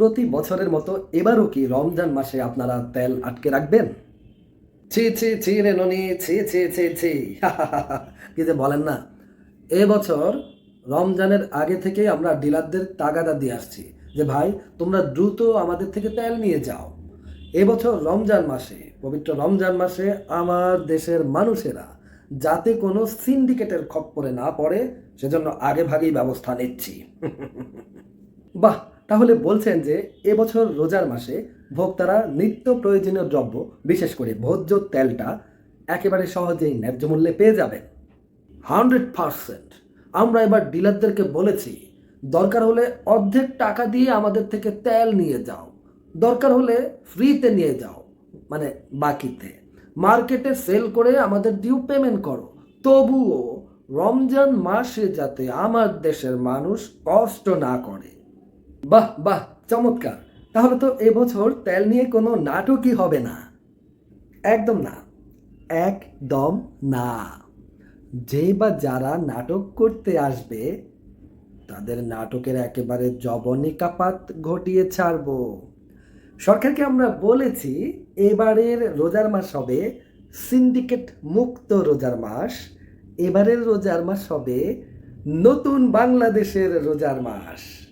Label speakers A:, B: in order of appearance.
A: প্রতি বছরের মতো এবারও কি রমজান মাসে আপনারা তেল আটকে রাখবেন? ছি ছি ছি রে ননি, ছি ছি ছি ছি। কি যে বলেন না। এবছর রমজানের আগে থেকেই আমরা ডিলারদের তাগাদা দিয়ে আসছি যে, ভাই, তোমরা দ্রুত আমাদের থেকে তেল নিয়ে যাও। এবছর রমজান মাসে, পবিত্র রমজান মাসে আমার দেশের মানুষেরা যাতে কোনো সিন্ডিকেটের খপ্পরে না পড়ে, সেজন্য আগে ভাগেই ব্যবস্থা নিচ্ছি। বাহ! তাহলে বলছেন যে এবছর রোজার মাসে ভোক্তারা নিত্য প্রয়োজনীয় দ্রব্য, বিশেষ করে ভোজ্য তেলটা, একেবারে সহজেই ন্যায্য মূল্যে পেয়ে যাবেন। Hundred percent. আমরা এবার ডিলারদেরকে বলেছি, দরকার হলে অর্ধেক টাকা দিয়ে আমাদের থেকে তেল নিয়ে যাও। দরকার হলে ফ্রিতে নিয়ে যাও মানে বাকিতে। মার্কেটে সেল করে আমাদের ডিউ পেমেন্ট করো। তবুও রমজান মাসে যাতে আমার দেশের মানুষ কষ্ট না করে। বাহ বাহ, চমৎকার। তাহলে তো এবছর তেল নিয়ে কোনো নাটকই হবে না। একদম না। একদম না। যে বা যারা নাটক করতে আসবে, তাদের নাটকের একেবারে জবনিকাপাত ঘটিয়ে ছাড়বো। সরকারকে আমরা বলেছি, এবারের রোজার মাস হবে সিন্ডিকেট মুক্ত রোজার মাস। এবারের রোজার মাস হবে নতুন বাংলাদেশের রোজার মাস।